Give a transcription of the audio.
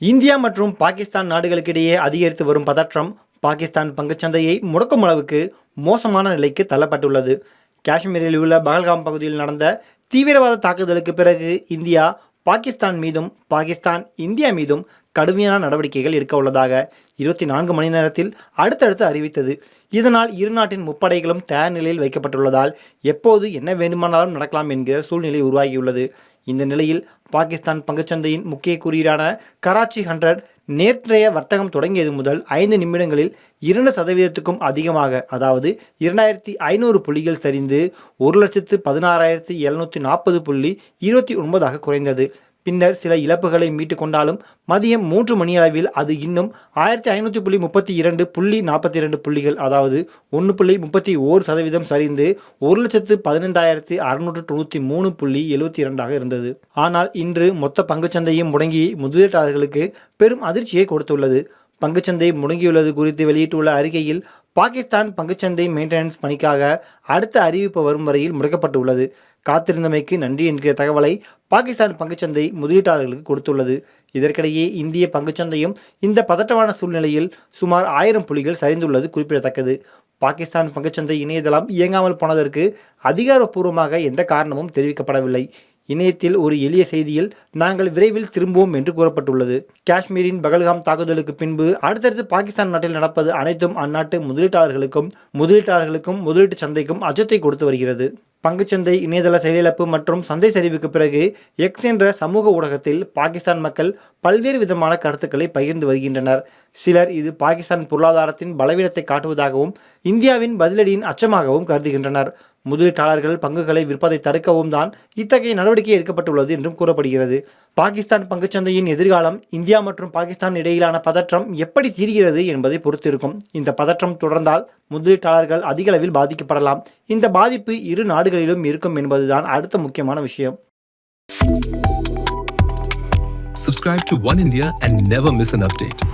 India மற்றும் பாகிஸ்தான் நாடுகளுக்கிடையே அதிகரித்து வரும் பதற்றம் பாகிஸ்தான் பங்குச்சந்தையை முடக்கும் அளவுக்கு மோசமான நிலைக்கு தள்ளப்பட்டுள்ளது. காஷ்மீரில் உள்ள பகல்காம் பகுதியில் நடந்த தீவிரவாத தாக்குதலுக்கு பிறகு இந்தியா பாகிஸ்தான் மீதும் பாகிஸ்தான் இந்தியா மீதும் கடுமையான நடவடிக்கைகள் எடுக்க உள்ளதாக இருபத்தி நான்கு மணி நேரத்தில் அடுத்தடுத்து அறிவித்தது. இதனால் இரு நாட்டின் முப்படைகளும் தயார் நிலையில் வைக்கப்பட்டுள்ளதால் எப்போது என்ன வேண்டுமானாலும் நடக்கலாம் என்கிற சூழ்நிலை உருவாகியுள்ளது. இந்த நிலையில் பாகிஸ்தான் பங்குச்சந்தையின் முக்கிய குறியீடான கராச்சி ஹண்ட்ரட் நேற்றைய வர்த்தகம் தொடங்கியது முதல் ஐந்து நிமிடங்களில் இரண்டு சதவீதத்துக்கும் அதிகமாக அதாவது இரண்டாயிரத்தி ஐநூறு புள்ளிகள் சரிந்து ஒரு லட்சத்து பதினாறாயிரத்தி எழுநூற்றி நாற்பது புள்ளி இருபத்தி ஒன்பதாக குறைந்தது. பின்னர் சில இழப்புகளை மீட்டு கொண்டாலும் மதியம் மூன்று மணி அளவில் அது இன்னும் ஆயிரத்தி ஐநூற்றி புள்ளி முப்பத்தி இரண்டு புள்ளி நாற்பத்தி இரண்டு புள்ளிகள் அதாவது ஒன்று புள்ளி முப்பத்தி ஓர் சதவீதம் சரிந்து ஒரு லட்சத்து பதினைந்தாயிரத்தி அறுநூற்று தொண்ணூற்றி மூணு புள்ளி எழுபத்தி இரண்டாக இருந்தது. ஆனால் இன்று மொத்த பங்குச்சந்தையும் முடங்கி முதலீட்டாளர்களுக்கு பெரும் அதிர்ச்சியை கொடுத்துள்ளது. பங்குச்சந்தை முடங்கியுள்ளது குறித்து வெளியிட்டுள்ள அறிக்கையில் பாகிஸ்தான் பங்குச்சந்தை மெயின்டெனன்ஸ் பணிக்காக அடுத்த அறிவிப்பு வரும் வரையில் முடக்கப்பட்டுள்ளது. காத்திருந்தமைக்கு நன்றி என்கிற தகவலை பாகிஸ்தான் பங்குச்சந்தை முதலீட்டாளர்களுக்கு கொடுத்துள்ளது. இதற்கிடையே இந்திய பங்குச்சந்தையும் இந்த பதட்டமான சூழ்நிலையில் சுமார் ஆயிரம் புள்ளிகள் சரிந்துள்ளது குறிப்பிடத்தக்கது. பாகிஸ்தான் பங்குச்சந்தை இணையதளம் இயங்காமல் போனதற்கு அதிகாரப்பூர்வமாக எந்த காரணமும் தெரிவிக்கப்படவில்லை. இணையத்தில் ஒரு எளிய செய்தியில் நாங்கள் விரைவில் திரும்புவோம் என்று கூறப்பட்டுள்ளது. காஷ்மீரின் பகல்காம் தாக்குதலுக்கு பின்பு அடுத்தடுத்து பாகிஸ்தான் நாட்டில் நடப்பது அனைத்தும் அந்நாட்டு முதலீட்டாளர்களுக்கும் முதலீட்டாளர்களுக்கும் முதலீட்டு சந்தைக்கும் அச்சத்தை கொடுத்து வருகிறது. பங்குச்சந்தை இணையதள செயலிழப்பு மற்றும் சந்தை சரிவுக்கு பிறகு எக்ஸ் என்ற சமூக ஊடகத்தில் பாகிஸ்தான் மக்கள் பல்வேறு விதமான கருத்துக்களை பகிர்ந்து வருகின்றனர். சிலர் இது பாகிஸ்தான் பொருளாதாரத்தின் பலவீனத்தை காட்டுவதாகவும் இந்தியாவின் பதிலடியின் அச்சமாகவும் கருதுகின்றனர். முதலீட்டாளர்கள் பங்குகளை விற்பதை தடுக்கவும் தான் இத்தகைய நடவடிக்கை எடுக்கப்பட்டுள்ளது என்றும் கூறப்படுகிறது. பாகிஸ்தான் பங்குச்சந்தையின் எதிர்காலம் இந்தியா மற்றும் பாகிஸ்தான் இடையிலான பதற்றம் எப்படி தீர்கிறது என்பதை பொறுத்திருக்கும். இந்த பதற்றம் தொடர்ந்தால் முதலீட்டாளர்கள் அதிக அளவில் பாதிக்கப்படலாம். இந்த பாதிப்பு இரு நாடுகளிலும் இருக்கும் என்பதுதான் அடுத்த முக்கியமான விஷயம். Subscribe to One India and never miss an update.